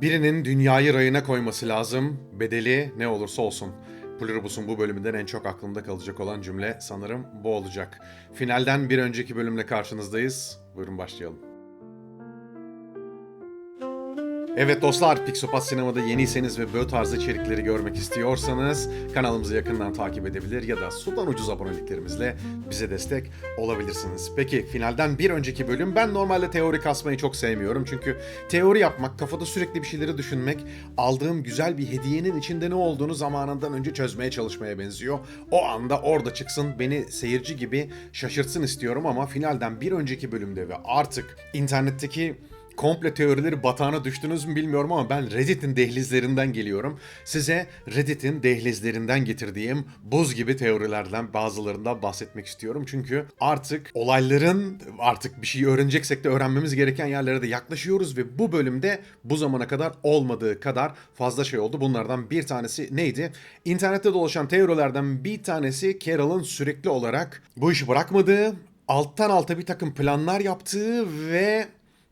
Birinin dünyayı rayına koyması lazım. Bedeli ne olursa olsun. Pluribus'un bu bölümünden en çok aklımda kalacak olan cümle sanırım bu olacak. Finalden bir önceki bölümle karşınızdayız. Buyurun başlayalım. Evet dostlar, Pixopat Sinema'da yeniyseniz ve böyle tarz içerikleri görmek istiyorsanız kanalımızı yakından takip edebilir ya da sudan ucuz aboneliklerimizle bize destek olabilirsiniz. Peki finalden bir önceki bölüm ben normalde teori kasmayı çok sevmiyorum çünkü teori yapmak, kafada sürekli bir şeyleri düşünmek, aldığım güzel bir hediyenin içinde ne olduğunu zamanından önce çözmeye çalışmaya benziyor. O anda orada çıksın beni seyirci gibi şaşırtsın istiyorum ama finalden bir önceki bölümde ve artık internetteki komple teorileri batağına düştünüz mü bilmiyorum ama ben Reddit'in dehlizlerinden geliyorum. Size Reddit'in dehlizlerinden getirdiğim buz gibi teorilerden bazılarından bahsetmek istiyorum. Çünkü artık olayların artık bir şey öğreneceksek de öğrenmemiz gereken yerlere de yaklaşıyoruz ve bu bölümde bu zamana kadar olmadığı kadar fazla şey oldu. Bunlardan bir tanesi neydi? İnternette dolaşan teorilerden bir tanesi Carol'ın sürekli olarak bu işi bırakmadığı, alttan alta bir takım planlar yaptığı ve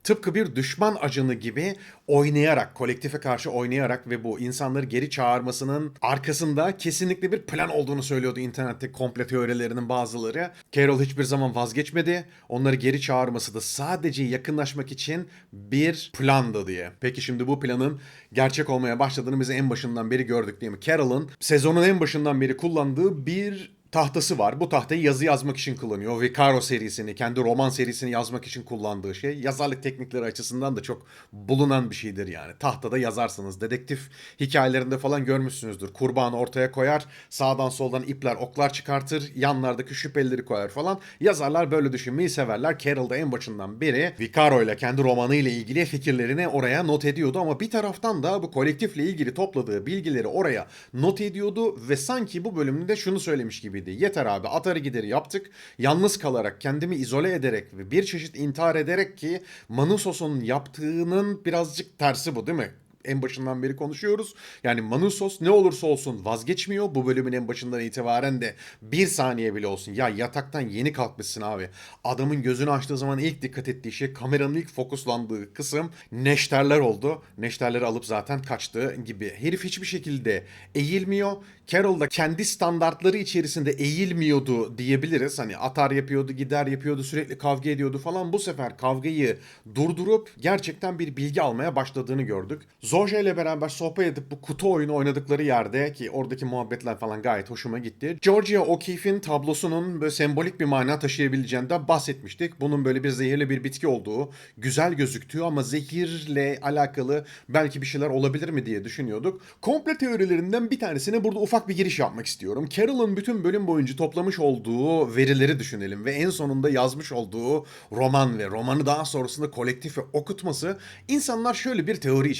tıpkı bir düşman ajanı gibi oynayarak, kolektife karşı oynayarak ve bu insanları geri çağırmasının arkasında kesinlikle bir plan olduğunu söylüyordu internette komple teorilerinin bazıları. Carol hiçbir zaman vazgeçmedi. Onları geri çağırması da sadece yakınlaşmak için bir plandı diye. Peki şimdi bu planın gerçek olmaya başladığını biz en başından beri gördük değil mi? Carol'ın sezonun en başından beri kullandığı bir tahtası var. Bu tahtayı yazı yazmak için kullanıyor. Vicaro serisini, kendi roman serisini yazmak için kullandığı şey. Yazarlık teknikleri açısından da çok bulunan bir şeydir yani. Tahtada yazarsınız. Dedektif hikayelerinde falan görmüşsünüzdür. Kurbanı ortaya koyar, sağdan soldan ipler, oklar çıkartır, yanlardaki şüphelileri koyar falan. Yazarlar böyle düşünmeyi severler. Carroll da en başından beri Vicaro ile kendi romanı ile ilgili fikirlerini oraya not ediyordu ama bir taraftan da bu kolektifle ilgili topladığı bilgileri oraya not ediyordu ve sanki bu bölümde şunu söylemiş gibiydi. Yeter abi atarı gideri yaptık. Yalnız kalarak kendimi izole ederek ve bir çeşit intihar ederek ki Manusos'un yaptığının birazcık tersi bu değil mi? En başından beri konuşuyoruz. Yani Manusos ne olursa olsun vazgeçmiyor. Bu bölümün en başından itibaren de bir saniye bile olsun. Ya yataktan yeni kalkmışsın abi. Adamın gözünü açtığı zaman ilk dikkat ettiği şey kameranın ilk fokuslandığı kısım neşterler oldu. Neşterleri alıp zaten kaçtı gibi. Herif hiçbir şekilde eğilmiyor. Carol da kendi standartları içerisinde eğilmiyordu diyebiliriz. Hani atar yapıyordu, gider yapıyordu, sürekli kavga ediyordu falan. Bu sefer kavgayı durdurup gerçekten bir bilgi almaya başladığını gördük. Zoja ile beraber sohbet edip bu kutu oyunu oynadıkları yerde ki oradaki muhabbetler falan gayet hoşuma gitti. Georgia O'Keeffe'in tablosunun böyle sembolik bir mana taşıyabileceğinden bahsetmiştik. Bunun böyle bir zehirli bir bitki olduğu, güzel gözüktüğü ama zehirle alakalı belki bir şeyler olabilir mi diye düşünüyorduk. Komple teorilerinden bir tanesine burada ufak bir giriş yapmak istiyorum. Carol'ın bütün bölüm boyunca toplamış olduğu verileri düşünelim ve en sonunda yazmış olduğu roman ve romanı daha sonrasında kolektife okutması insanlar şöyle bir teori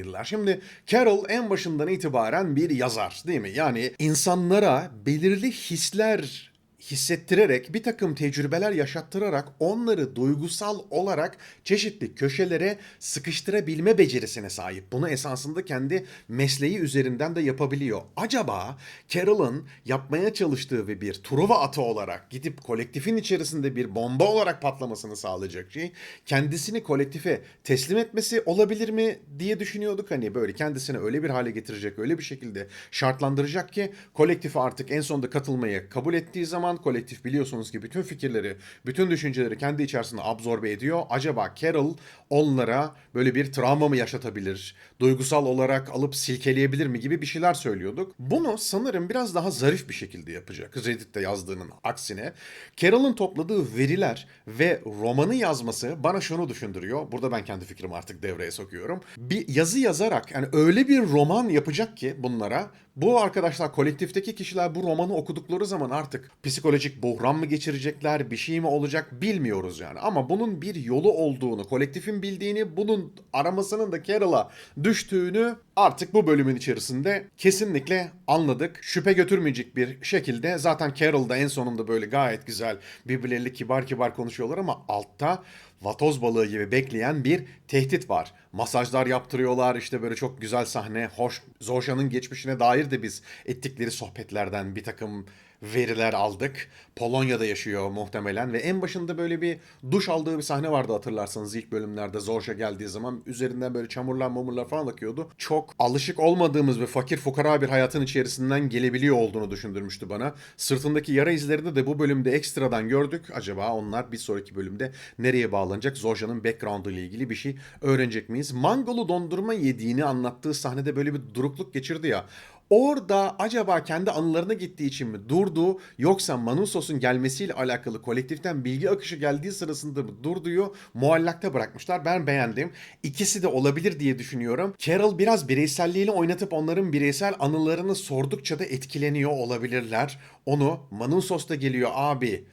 içerisindeydiler. Şimdi Carol en başından itibaren bir yazar değil mi? Yani insanlara belirli hisler hissettirerek bir takım tecrübeler yaşattırarak onları duygusal olarak çeşitli köşelere sıkıştırabilme becerisine sahip. Bunu esasında kendi mesleği üzerinden de yapabiliyor. Acaba Carol'ın yapmaya çalıştığı ve bir Truva atı olarak gidip kolektifin içerisinde bir bomba olarak patlamasını sağlayacak şey kendisini kolektife teslim etmesi olabilir mi diye düşünüyorduk. Hani böyle kendisini öyle bir hale getirecek, öyle bir şekilde şartlandıracak ki kolektife artık en sonunda katılmayı kabul ettiği zaman kolektif biliyorsunuz ki bütün fikirleri, bütün düşünceleri kendi içerisinde absorbe ediyor. Acaba Carol onlara böyle bir travma mı yaşatabilir, duygusal olarak alıp silkeleyebilir mi gibi bir şeyler söylüyorduk. Bunu sanırım biraz daha zarif bir şekilde yapacak Reddit'te yazdığının aksine. Carol'ın topladığı veriler ve romanı yazması bana şunu düşündürüyor. Burada ben kendi fikrimi artık devreye sokuyorum. Bir yazı yazarak yani öyle bir roman yapacak ki bunlara bu arkadaşlar kolektifteki kişiler bu romanı okudukları zaman artık psikolojik buhran mı geçirecekler, bir şey mi olacak bilmiyoruz yani. Ama bunun bir yolu olduğunu, kolektifin bildiğini, bunun aramasının da Carol'a düştüğünü artık bu bölümün içerisinde kesinlikle anladık. Şüphe götürmeyecek bir şekilde zaten Carol da en sonunda böyle gayet güzel birbirleriyle kibar kibar konuşuyorlar ama altta vatoz balığı gibi bekleyen bir tehdit var. Masajlar yaptırıyorlar işte böyle çok güzel sahne. Hoş Zoja'nın geçmişine dair de biz ettikleri sohbetlerden bir takım veriler aldık. Polonya'da yaşıyor muhtemelen ve en başında böyle bir duş aldığı bir sahne vardı hatırlarsanız ilk bölümlerde Zorja geldiği zaman üzerinden böyle çamurlar mamurlar falan akıyordu. Çok alışık olmadığımız ve fakir fukara bir hayatın içerisinden gelebiliyor olduğunu düşündürmüştü bana. Sırtındaki yara izlerini de bu bölümde ekstradan gördük. Acaba onlar bir sonraki bölümde nereye bağlanacak? Zorja'nın background'u ile ilgili bir şey öğrenecek miyiz? Mangolu dondurma yediğini anlattığı sahnede böyle bir durukluk geçirdi ya. Orada acaba kendi anılarına gittiği için mi durdu yoksa Manusos'un gelmesiyle alakalı kolektiften bilgi akışı geldiği sırasında mı durduyu muallakta bırakmışlar. Ben beğendim. İkisi de olabilir diye düşünüyorum. Carol biraz bireyselliğini oynatıp onların bireysel anılarını sordukça da etkileniyor olabilirler. Onu Manusos da geliyor abi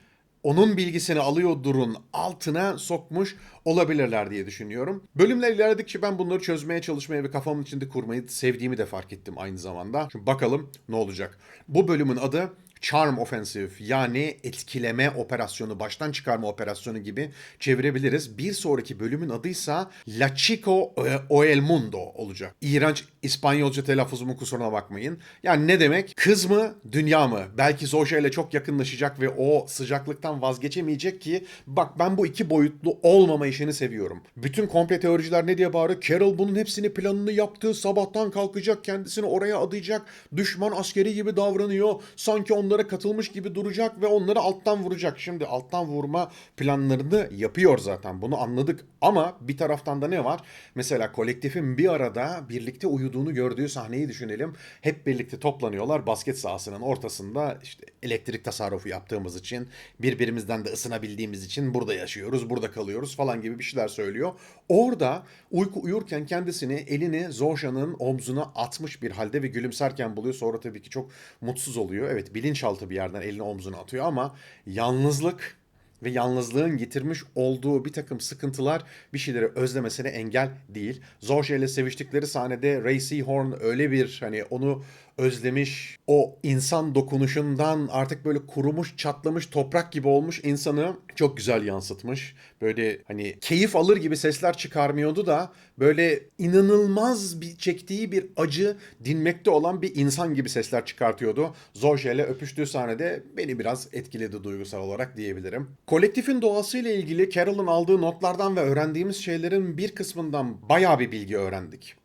onun bilgisini alıyor durun altına sokmuş olabilirler diye düşünüyorum. Bölümler ilerledikçe ben bunları çözmeye çalışmaya ve kafamın içinde kurmayı sevdiğimi de fark ettim aynı zamanda. Şimdi bakalım ne olacak. Bu bölümün adı Charm Offensive yani etkileme operasyonu, baştan çıkarma operasyonu gibi çevirebiliriz. Bir sonraki bölümün adıysa La Chico o el Mundo olacak. İğrenç İspanyolca telaffuzumun kusuruna bakmayın. Yani ne demek? Kız mı, dünya mı? Belki Zoja ile çok yakınlaşacak ve o sıcaklıktan vazgeçemeyecek ki bak ben bu iki boyutlu olmama işini seviyorum. Bütün komple teoriciler ne diye bağırıyor? Carol bunun hepsini planını yaptı. Sabahtan kalkacak, kendisini oraya adayacak. Düşman askeri gibi davranıyor. Sanki onlara katılmış gibi duracak ve onları alttan vuracak. Şimdi alttan vurma planlarını yapıyor zaten. Bunu anladık. Ama bir taraftan da ne var? Mesela kolektifin bir arada birlikte uyuduğunu gördüğü sahneyi düşünelim. Hep birlikte toplanıyorlar basket sahasının ortasında işte elektrik tasarrufu yaptığımız için birbirimizden de ısınabildiğimiz için burada yaşıyoruz, burada kalıyoruz falan gibi bir şeyler söylüyor. Orada uyku uyurken kendisini elini Zorja'nın omzuna atmış bir halde ve gülümserken buluyor. Sonra tabii ki çok mutsuz oluyor. Evet bilinçaltı bir yerden elini omzuna atıyor ama yalnızlık ve yalnızlığın getirmiş olduğu bir takım sıkıntılar bir şeyleri özlemesine engel değil. Zorja ile seviştikleri sahnede Ray Seahorn öyle bir hani onu özlemiş, o insan dokunuşundan artık böyle kurumuş, çatlamış toprak gibi olmuş insanı çok güzel yansıtmış. Böyle hani keyif alır gibi sesler çıkarmıyordu da böyle inanılmaz bir çektiği bir acı dinmekte olan bir insan gibi sesler çıkartıyordu. Zorja ile öpüştüğü sahnede beni biraz etkiledi duygusal olarak diyebilirim. Kolektifin doğasıyla ilgili Carol'ın aldığı notlardan ve öğrendiğimiz şeylerin bir kısmından bayağı bir bilgi öğrendik.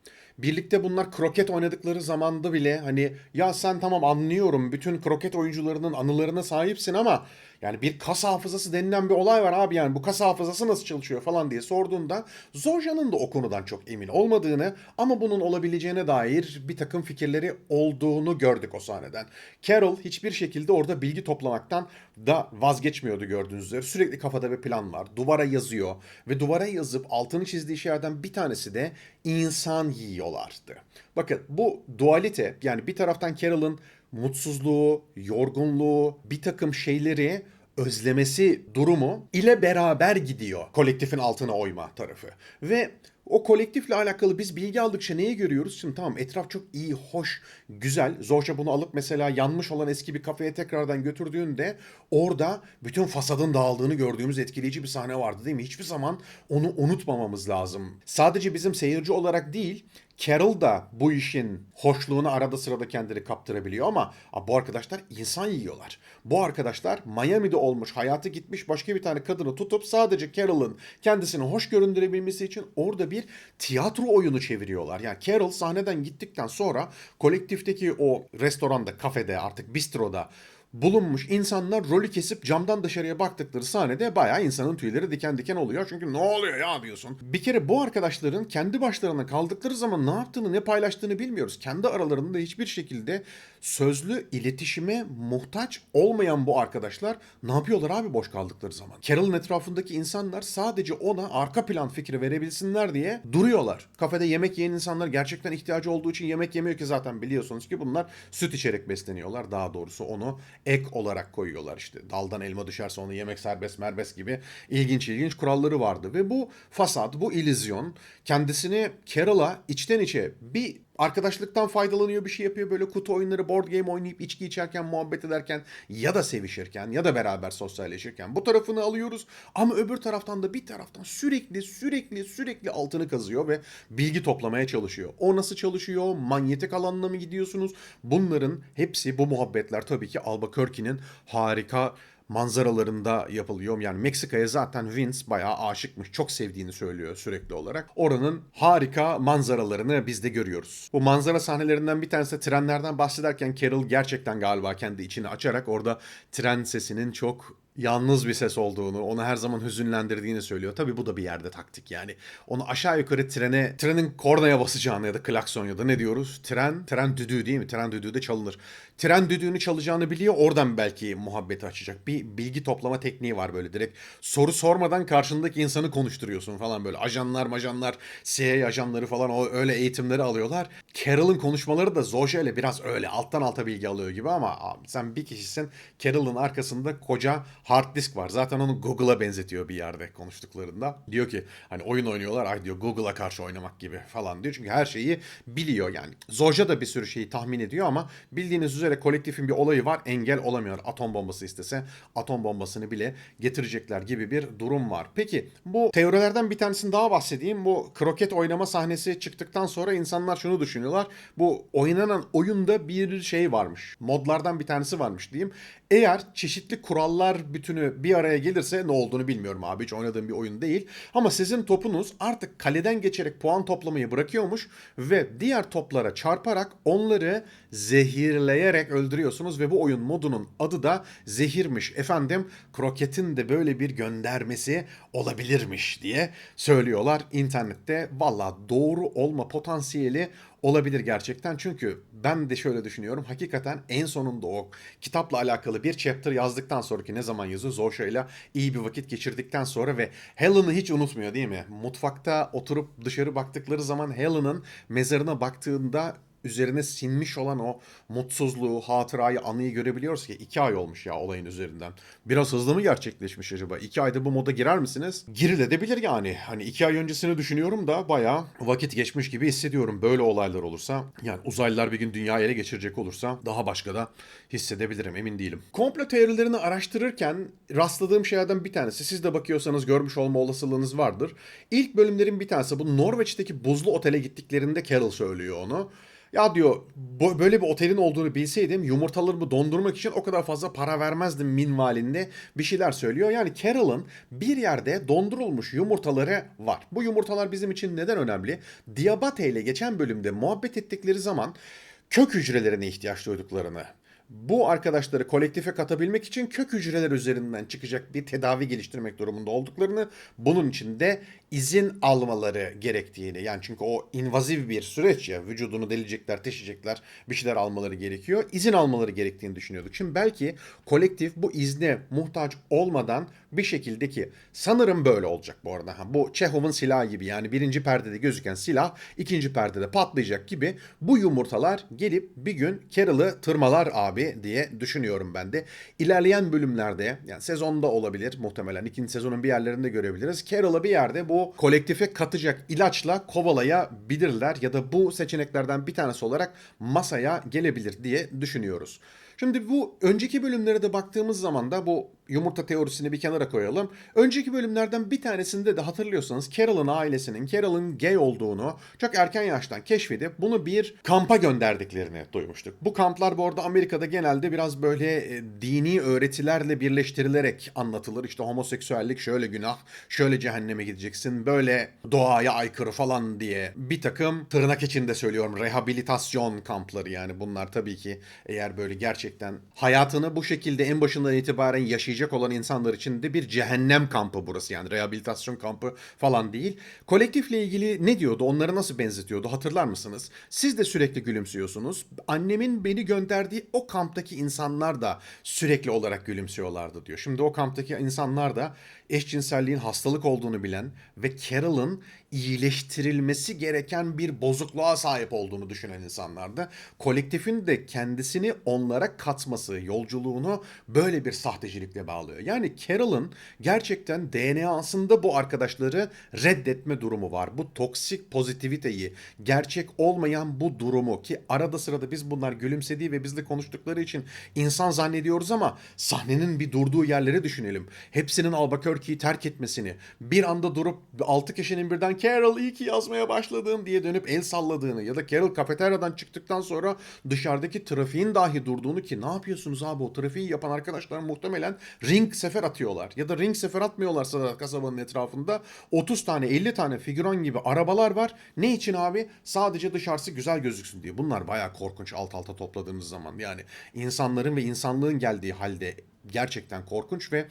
Birlikte bunlar kroket oynadıkları zamanda bile hani ya sen tamam anlıyorum. Bütün kroket oyuncularının anılarına sahipsin ama yani bir kas hafızası denilen bir olay var abi yani bu kas hafızası nasıl çalışıyor falan diye sorduğunda Zorja'nın da o konudan çok emin olmadığını ama bunun olabileceğine dair bir takım fikirleri olduğunu gördük o sahneden. Carol hiçbir şekilde orada bilgi toplamaktan da vazgeçmiyordu gördüğünüz üzere. Sürekli kafada bir plan var. Duvara yazıyor ve duvara yazıp altını çizdiği şeylerden bir tanesi de insan yiyorlardı. Bakın bu dualite yani bir taraftan Carol'ın mutsuzluğu, yorgunluğu, bir takım şeyleri özlemesi durumu ile beraber gidiyor kolektifin altına oyma tarafı. Ve o kolektifle alakalı biz bilgi aldıkça neyi görüyoruz? Şimdi tamam etraf çok iyi, hoş, güzel. Zorca bunu alıp mesela yanmış olan eski bir kafeye tekrardan götürdüğünde orada bütün fasadın dağıldığını gördüğümüz etkileyici bir sahne vardı değil mi? Hiçbir zaman onu unutmamamız lazım. Sadece bizim seyirci olarak değil, Carol da bu işin hoşluğunu arada sırada kendini kaptırabiliyor ama bu arkadaşlar insan yiyorlar. Bu arkadaşlar Miami'de olmuş, hayatı gitmiş başka bir tane kadını tutup sadece Carol'ın kendisini hoş göründürebilmesi için orada bir tiyatro oyunu çeviriyorlar. Yani Carol sahneden gittikten sonra kolektifteki o restoranda, kafede artık bistroda bulunmuş insanlar rolü kesip camdan dışarıya baktıkları sahnede bayağı insanın tüyleri diken diken oluyor. Çünkü ne oluyor ya diyorsun. Bir kere bu arkadaşların kendi başlarına kaldıkları zaman ne yaptığını ne paylaştığını bilmiyoruz. Kendi aralarında hiçbir şekilde sözlü iletişime muhtaç olmayan bu arkadaşlar ne yapıyorlar abi boş kaldıkları zaman? Carol'ın etrafındaki insanlar sadece ona arka plan fikri verebilsinler diye duruyorlar. Kafede yemek yiyen insanlar gerçekten ihtiyacı olduğu için yemek yemiyor ki zaten biliyorsunuz ki bunlar süt içerek besleniyorlar. Daha doğrusu onu ek olarak koyuyorlar işte. Daldan elma düşerse onu yemek serbest merbest gibi ilginç ilginç kuralları vardı. Ve bu fasat, bu illüzyon kendisini Carol'a içten içe bir arkadaşlıktan faydalanıyor bir şey yapıyor böyle kutu oyunları board game oynayıp içki içerken muhabbet ederken ya da sevişirken ya da beraber sosyalleşirken bu tarafını alıyoruz ama öbür taraftan da bir taraftan sürekli sürekli sürekli altını kazıyor ve bilgi toplamaya çalışıyor. O nasıl çalışıyor? Manyetik alanına mı gidiyorsunuz? Bunların hepsi bu muhabbetler tabii ki Albuquerque'nin harika manzaralarında yapılıyor. Yani Meksika'ya zaten Vince bayağı aşıkmış. Çok sevdiğini söylüyor sürekli olarak. Oranın harika manzaralarını biz de görüyoruz. Bu manzara sahnelerinden bir tanesi de trenlerden bahsederken Carol gerçekten galiba kendi içini açarak orada tren sesinin çok yalnız bir ses olduğunu, onu her zaman hüzünlendirdiğini söylüyor. Tabii bu da bir yerde taktik yani. Onu aşağı yukarı trene, trenin kornaya basacağını ya da klakson ya da ne diyoruz? Tren, tren düdüğü değil mi? Tren düdüğü de çalınır. Tren düdüğünü çalacağını biliyor. Oradan belki muhabbeti açacak. Bir bilgi toplama tekniği var böyle direkt. Soru sormadan karşındaki insanı konuşturuyorsun falan böyle. Ajanlar, majanlar, CIA ajanları falan o öyle eğitimleri alıyorlar. Carol'ın konuşmaları da Zoja ile biraz öyle alttan alta bilgi alıyor gibi ama sen bir kişisin. Carol'ın arkasında koca hard disk var. Zaten onu Google'a benzetiyor bir yerde konuştuklarında. Diyor ki hani oyun oynuyorlar ay diyor Google'a karşı oynamak gibi falan diyor. Çünkü her şeyi biliyor yani. Zoja da bir sürü şeyi tahmin ediyor ama bildiğiniz üzere kolektifin bir olayı var. Engel olamıyor. Atom bombası istese atom bombasını bile getirecekler gibi bir durum var. Peki bu teorilerden bir tanesini daha bahsedeyim. Bu kroket oynama sahnesi çıktıktan sonra insanlar şunu düşünüyorlar. Bu oynanan oyunda bir şey varmış. Modlardan bir tanesi varmış diyeyim. Eğer çeşitli kurallar bütünü bir araya gelirse ne olduğunu bilmiyorum abi. Hiç oynadığım bir oyun değil. Ama sizin topunuz artık kaleden geçerek puan toplamayı bırakıyormuş ve diğer toplara çarparak onları zehirleyerek öldürüyorsunuz ve bu oyun modunun adı da zehirmiş. Efendim kroketin de böyle bir göndermesi olabilirmiş diye söylüyorlar internette. Valla doğru olma potansiyeli olabilir gerçekten. Çünkü ben de şöyle düşünüyorum. Hakikaten en sonunda o kitapla alakalı bir chapter yazdıktan sonraki ne zaman yazıyor? Zorsha ile iyi bir vakit geçirdikten sonra ve Helen'ı hiç unutmuyor değil mi? Mutfakta oturup dışarı baktıkları zaman Helen'ın mezarına baktığında üzerine sinmiş olan o mutsuzluğu, hatırayı, anıyı görebiliyoruz ki iki ay olmuş ya olayın üzerinden. Biraz hızlı mı gerçekleşmiş acaba? İki ayda bu moda girer misiniz? Girilebilir yani. Hani iki ay öncesini düşünüyorum da bayağı vakit geçmiş gibi hissediyorum. Böyle olaylar olursa yani uzaylılar bir gün dünyayı ele geçirecek olursa daha başka da hissedebilirim emin değilim. Komplo teorilerini araştırırken rastladığım şeylerden bir tanesi siz de bakıyorsanız görmüş olma olasılığınız vardır. İlk bölümlerin bir tanesi bu Norveç'teki buzlu otele gittiklerinde Carol söylüyor onu. Ya diyor böyle bir otelin olduğunu bilseydim yumurtalarımı dondurmak için o kadar fazla para vermezdim minvalinde bir şeyler söylüyor. Yani Carol'ın bir yerde dondurulmuş yumurtaları var. Bu yumurtalar bizim için neden önemli? Diabate ile geçen bölümde muhabbet ettikleri zaman kök hücrelerine ihtiyaç duyduklarını bu arkadaşları kolektife katabilmek için kök hücreler üzerinden çıkacak bir tedavi geliştirmek durumunda olduklarını, bunun için de izin almaları gerektiğini, yani çünkü o invaziv bir süreç ya, vücudunu delecekler, teşecekler, bir şeyler almaları gerekiyor. İzin almaları gerektiğini düşünüyorduk. Şimdi belki kolektif bu izne muhtaç olmadan bir şekilde ki sanırım böyle olacak bu arada. Ha, bu Chekhov'un silahı gibi yani birinci perdede gözüken silah ikinci perdede patlayacak gibi bu yumurtalar gelip bir gün Carol'ı tırmalar abi diye düşünüyorum ben de. İlerleyen bölümlerde yani sezonda olabilir muhtemelen ikinci sezonun bir yerlerinde görebiliriz. Carol'ı bir yerde bu kolektife katacak ilaçla kovalayabilirler ya da bu seçeneklerden bir tanesi olarak masaya gelebilir diye düşünüyoruz. Şimdi bu önceki bölümlere de baktığımız zaman da bu yumurta teorisini bir kenara koyalım. Önceki bölümlerden bir tanesinde de hatırlıyorsanız Carol'ın ailesinin Carol'ın gay olduğunu çok erken yaştan keşfedip bunu bir kampa gönderdiklerini duymuştuk. Bu kamplar bu arada Amerika'da genelde biraz böyle e, dini öğretilerle birleştirilerek anlatılır. İşte homoseksüellik şöyle günah, şöyle cehenneme gideceksin, böyle doğaya aykırı falan diye bir takım tırnak içinde söylüyorum rehabilitasyon kampları yani bunlar tabii ki eğer böyle gerçekten hayatını bu şekilde en başından itibaren yaşayacak olan insanlar için de bir cehennem kampı burası yani rehabilitasyon kampı falan değil. Kolektifle ilgili ne diyordu onları nasıl benzetiyordu hatırlar mısınız? Siz de sürekli gülümsüyorsunuz. Annemin beni gönderdiği o kamptaki insanlar da sürekli olarak gülümsüyorlardı diyor. Şimdi o kamptaki insanlar da eşcinselliğin hastalık olduğunu bilen ve Carol'ın iyileştirilmesi gereken bir bozukluğa sahip olduğunu düşünen insanlardı. Kolektifin de kendisini onlara katması yolculuğunu böyle bir sahtecilikle bağlıyor. Yani Carol'ın gerçekten DNA'sında bu arkadaşları reddetme durumu var. Bu toksik pozitiviteyi, gerçek olmayan bu durumu ki arada sırada biz bunlar gülümsediği ve bizle konuştukları için insan zannediyoruz ama sahnenin bir durduğu yerleri düşünelim. Hepsinin Albuquerque'yi terk etmesini, bir anda durup altı kişinin birden Carol iyi ki yazmaya başladın diye dönüp el salladığını ya da Carol kafeteryadan çıktıktan sonra dışarıdaki trafiğin dahi durduğunu ki ne yapıyorsunuz abi o trafiği yapan arkadaşlar muhtemelen ring sefer atıyorlar ya da ring sefer atmıyorlarsa da kasabanın etrafında 30 tane 50 tane figüran gibi arabalar var. Ne için abi? Sadece dışarısı güzel gözüksün diye. Bunlar bayağı korkunç alt alta topladığımız zaman. Yani insanların ve insanlığın geldiği halde gerçekten korkunç ve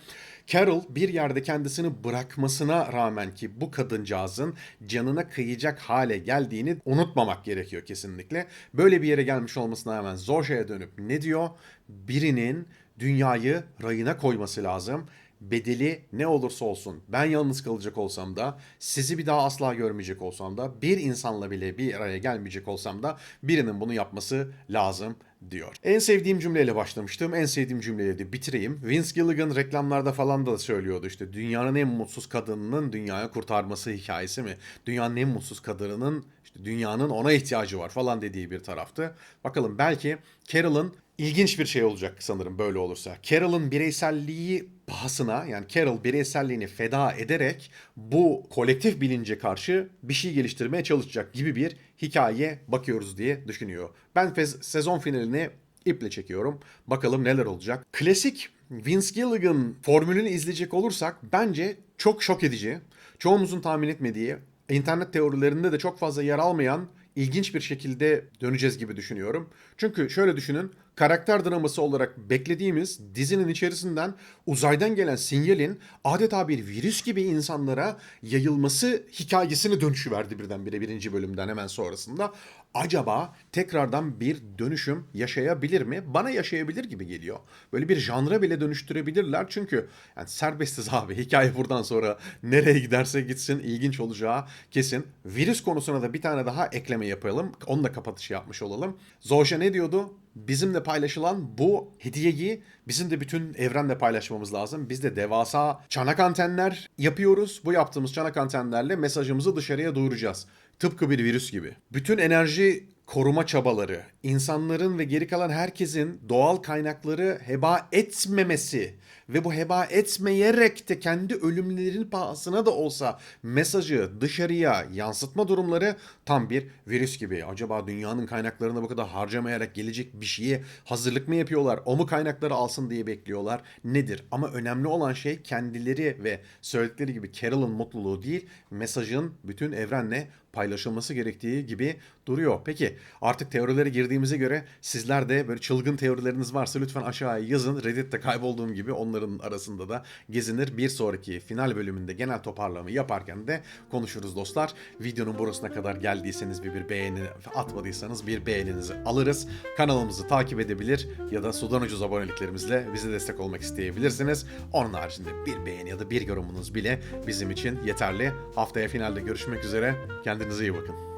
Carol bir yerde kendisini bırakmasına rağmen ki bu kadıncağızın canına kıyacak hale geldiğini unutmamak gerekiyor kesinlikle. Böyle bir yere gelmiş olmasına rağmen Zorja'ya dönüp ne diyor? Birinin dünyayı rayına koyması lazım. Bedeli ne olursa olsun ben yalnız kalacak olsam da sizi bir daha asla görmeyecek olsam da bir insanla bile bir araya gelmeyecek olsam da birinin bunu yapması lazım diyor. En sevdiğim cümleyle başlamıştım. En sevdiğim cümleyle de bitireyim. Vince Gilligan reklamlarda falan da söylüyordu işte dünyanın en mutsuz kadınının dünyaya kurtarması hikayesi mi? Dünyanın en mutsuz kadınının işte dünyanın ona ihtiyacı var falan dediği bir taraftı. Bakalım belki Carol'ın ilginç bir şey olacak sanırım böyle olursa. Carol'ın bireyselliği pahasına yani Carol bireyselliğini feda ederek bu kolektif bilince karşı bir şey geliştirmeye çalışacak gibi bir hikaye bakıyoruz diye düşünüyor. Ben sezon finalini iple çekiyorum. Bakalım neler olacak. Klasik Vince Gilligan formülünü izleyecek olursak bence çok şok edici. Çoğumuzun tahmin etmediği, internet teorilerinde de çok fazla yer almayan ilginç bir şekilde döneceğiz gibi düşünüyorum. Çünkü şöyle düşünün, karakter draması olarak beklediğimiz dizinin içerisinden uzaydan gelen sinyalin adeta bir virüs gibi insanlara yayılması hikayesini dönüşüverdi birdenbire birinci bölümden hemen sonrasında. Acaba tekrardan bir dönüşüm yaşayabilir mi? Bana yaşayabilir gibi geliyor. Böyle bir janra bile dönüştürebilirler çünkü yani serbestiz abi. Hikaye buradan sonra nereye giderse gitsin ilginç olacağı kesin. Virüs konusuna da bir tane daha ekleme yapalım. Onu da kapatışı yapmış olalım. Zoşa ne diyordu? Bizimle paylaşılan bu hediyeyi bizim de bütün evrenle paylaşmamız lazım. Biz de devasa çanak antenler yapıyoruz. Bu yaptığımız çanak antenlerle mesajımızı dışarıya duyuracağız. Tıpkı bir virüs gibi. Bütün enerji koruma çabaları, insanların ve geri kalan herkesin doğal kaynakları heba etmemesi ve bu heba etmeyerek de kendi ölümlerinin pahasına da olsa mesajı dışarıya yansıtma durumları tam bir virüs gibi. Acaba dünyanın kaynaklarını bu kadar harcamayarak gelecek bir şeye hazırlık mı yapıyorlar? O mu kaynakları alsın diye bekliyorlar? Nedir? Ama önemli olan şey kendileri ve söyledikleri gibi Carol'ın mutluluğu değil, mesajın bütün evrenle paylaşılması gerektiği gibi duruyor. Peki artık teorilere girdiğimize göre sizler de böyle çılgın teorileriniz varsa lütfen aşağıya yazın. Reddit'te kaybolduğum gibi onların arasında da gezinir. Bir sonraki final bölümünde genel toparlama yaparken de konuşuruz dostlar. Videonun burasına kadar geldiyseniz bir, bir beğeni atmadıysanız bir beğeninizi alırız. Kanalımızı takip edebilir ya da sudan ucuz aboneliklerimizle bize destek olmak isteyebilirsiniz. Onun haricinde bir beğeni ya da bir yorumunuz bile bizim için yeterli. Haftaya finalde görüşmek üzere. Kendinize iyi bakın.